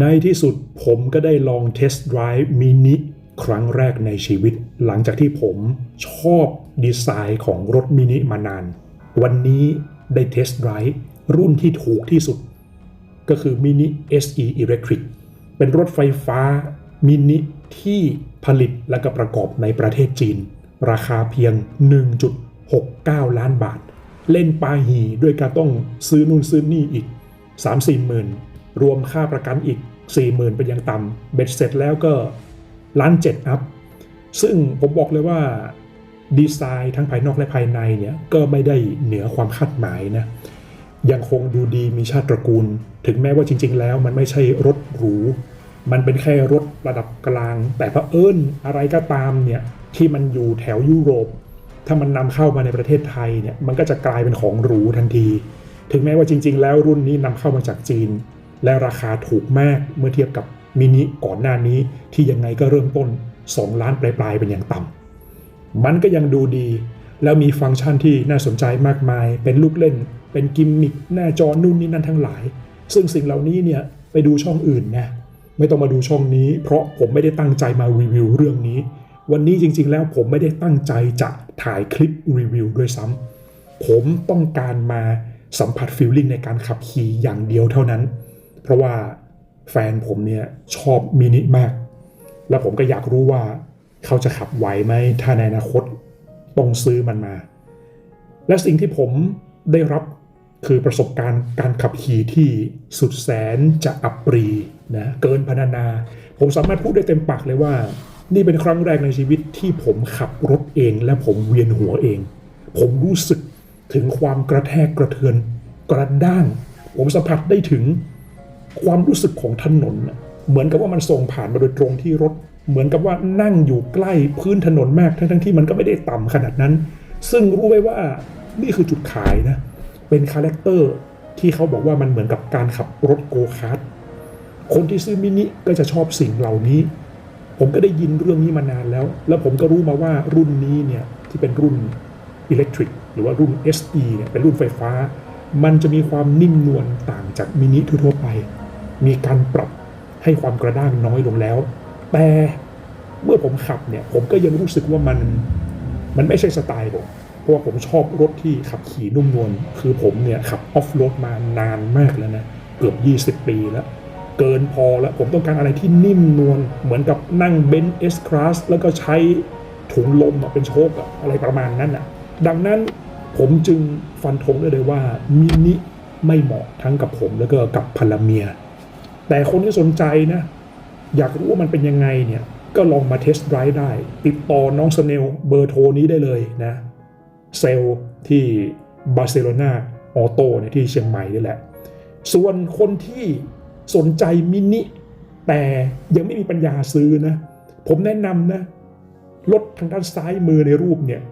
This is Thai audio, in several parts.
ในที่สุดผมก็ได้ลองเทสต์ไดรฟ์มินิครั้งแรกในชีวิต หลังจากที่ผมชอบดีไซน์ของรถมินิมานาน วันนี้ได้เทสต์ไดรฟ์รุ่นที่ถูกที่สุด ก็คือมินิ SE Electric เป็นรถไฟฟ้ามินิที่ผลิตและก็ประกอบในประเทศจีน ราคาเพียง 1.69 ล้านบาท เล่นปาหีด้วยการต้องซื้อนู่นซื้อนี่อีก 3-4หมื่นรวมค่าประกันอีก 40,000 เป็นอย่างต่ำเบ็ดเสร็จแล้วก็ล้านเจ็ดอัพ ซึ่งผมบอกเลยว่าดีไซน์ทั้งภายนอกและภายในเนี่ยก็ไม่ได้เหนือความคาดหมายนะ ยังคงดูดีมีชาติตระกูล ถึงแม้ว่าจริง ๆ แล้วมันไม่ใช่รถหรู มันเป็นแค่รถระดับกลาง แต่เผอิญอะไรก็ตามเนี่ยที่มันอยู่แถวยุโรป ถ้ามันนำเข้ามาในประเทศไทยเนี่ยมันก็จะกลายเป็นของหรูทันที ถึงแม้ว่าจริง ๆ แล้วรุ่นนี้นำเข้ามาจากจีน และราคาถูกมากเมื่อเทียบกับมินิก่อนหน้านี้ที่ยังไงก็เริ่มต้น 2 ล้านปลายๆเป็นอย่างต่ำมันก็ยังดูดี แล้วมีฟังก์ชันที่น่าสนใจมากมาย เป็นลูกเล่น เป็นกิมมิคหน้าจอนู่นนี่นั่นทั้งหลาย ซึ่งสิ่งเหล่านี้เนี่ยไปดูช่องอื่นนะไม่ต้องมาดูช่องนี้ เพราะผมไม่ได้ตั้งใจมารีวิวเรื่องนี้ วันนี้จริง ๆ แล้วผมไม่ได้ตั้งใจจะถ่ายคลิปรีวิวด้วยซ้ำผมต้องการมาสัมผัสฟีลลิ่งในการขับขี่อย่างเดียวเท่านั้น เพราะว่าแฟนผมเนี่ยชอบมินิมาก แล้วผมก็อยากรู้ว่าเขาจะขับไหวไหมถ้าในอนาคตต้องซื้อมันมา และสิ่งที่ผมได้รับคือประสบการณ์การขับขี่ที่สุดแสนจะอับปรีนะเกินพรรณนา ผมสามารถพูดได้เต็มปากเลยว่า นี่เป็นครั้งแรกในชีวิตที่ผมขับรถเอง และผมเวียนหัวเอง ผมรู้สึกถึงความกระแทกกระเทือนกระด้าง ผมสัมผัสได้ถึง ความรู้สึกของถนนเหมือนกับว่ามันส่งผ่านมาโดยตรงที่รถ เหมือนกับว่านั่งอยู่ใกล้พื้นถนนมากทั้งๆที่มันก็ไม่ได้ต่ำขนาดนั้น ซึ่งรู้ไว้ว่านี่คือจุดขายนะเป็นคาแรคเตอร์ที่เขาบอกว่ามันเหมือนกับการขับรถโกคาร์ทคนที่ซื้อมินิก็จะชอบสิ่งเหล่านี้ ผมก็ได้ยินเรื่องนี้มานานแล้ว แล้วผมก็รู้มาว่ารุ่นนี้เนี่ยที่เป็นรุ่นอิเล็กทริกหรือว่ารุ่น SE เนี่ยเป็นรุ่นไฟฟ้า มันจะมีความนิ่มนวลต่างจากมินิทั่วไป มีการปรับให้ความกระด้างน้อยลงแล้ว แต่เมื่อผมขับเนี่ย ผมก็ยังรู้สึกว่ามันมันไม่ใช่สไตล์ผมเพราะว่าผมชอบรถที่ขับขี่นุ่มนวลคือผมเนี่ยขับออฟโรดมานานมากแล้วนะเกือบ 20 ปีแล้วเกินพอแล้ว ผมต้องการอะไรที่นิ่มนวลเหมือนกับนั่งเบนซ์เอสคลาสแล้วก็ใช้ถุงลมอะเป็นโชคอะอะไรประมาณนั้นอะดังนั้นผมจึงฟันธงได้เลยว่ามินิไม่เหมาะทั้งกับผมแล้วก็กับภรรเมีย แต่คนที่สนใจนะ อยากรู้ว่ามันเป็นยังไงเนี่ย ก็ลองมาเทสต์ไดรฟ์ได้ ติดต่อน้องสเนลเบอร์โทรนี้ได้เลยนะ เซลที่บาร์เซโลนาออโต้เนี่ยที่เชียงใหม่นี่แหละ ส่วนคนที่สนใจมินิแต่ยังไม่มีปัญญาซื้อนะ ผมแนะนำนะรถทางด้านซ้ายมือในรูปเนี่ย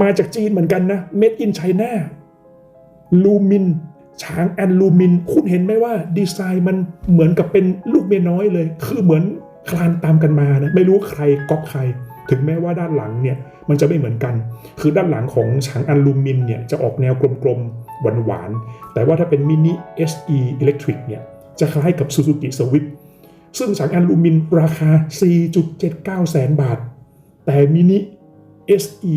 มาจากจีนเหมือนกันนะ Made in China ลูมิน ช้างแอนลูมิน คุณเห็นไหมว่าดีไซน์มันเหมือนกับเป็นลูกเมียน้อยเลย คือเหมือนคลานตามกันมานะ ไม่รู้ใครก๊อปใคร ถึงแม้ว่าด้านหลังเนี่ยมันจะไม่เหมือนกัน คือด้านหลังของช้างแอนลูมินเนี่ยจะออกแนวกลมๆ หวานๆ แต่ว่าถ้าเป็นมินิ SE Electric เนี่ยจะคล้ายกับ Suzuki Swift ซึ่งฉางแอนลูมินราคา 4.79 แสนบาท แต่มินิ SE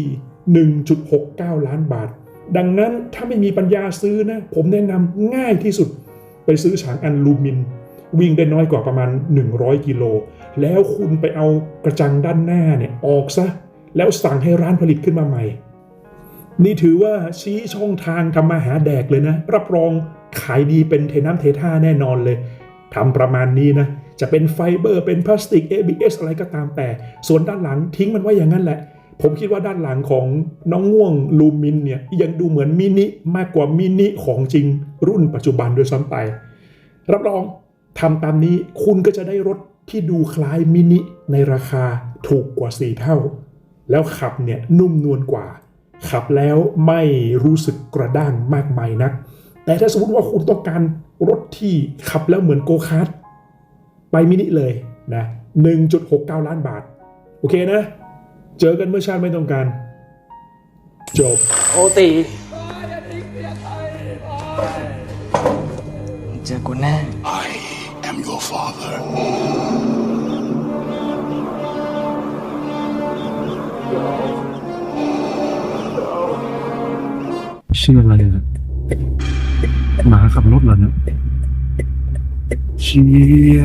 1.69 ล้านบาท ดังนั้นถ้าไม่มีปัญญาซื้อนะ ผมแนะนำง่ายที่สุดไปซื้อฉางอนลูมิน วิ่งได้น้อยกว่าประมาณ 100 กิโล แล้วคุณไปเอากระจังด้านหน้าเนี่ยออกซะ แล้วสั่งให้ร้านผลิตขึ้นมาใหม่ นี่ถือว่าชี้ช่องทางทำมาหาแดกเลยนะ รับรองขายดีเป็นเทน้ำเทท่าแน่นอนเลยทำประมาณนี้นะจะเป็นไฟเบอร์เป็นพลาสติก ABS อะไรก็ตามแต่ ส่วนด้านหลังทิ้งมันไว้อย่างนั้นแหละ ผมคิดว่าด้านหลังของน้องง่วงลูมินเนี่ยยังดูเหมือนมินิมากกว่ามินิของจริงรุ่นปัจจุบันด้วยซ้ำไป รับรองทำตามนี้คุณก็จะได้รถที่ดูคล้ายมินิในราคาถูกกว่า 4 เท่า แล้วขับเนี่ยนุ่มนวลกว่า ขับแล้วไม่รู้สึกกระด้างมากมายนัก แต่ถ้าสมมติว่าคุณต้องการรถที่ขับแล้วเหมือนโกคาร์ทไปมินิเลยนะ1.69 ล้านบาท โอเคนะ เจอกันเมื่อชาติไม่ต้องการ จบ โอตีเจอกูแน่ I am your father ชื่ออะไรนะหมาขับรถเหรอเนี่ยเชี่ย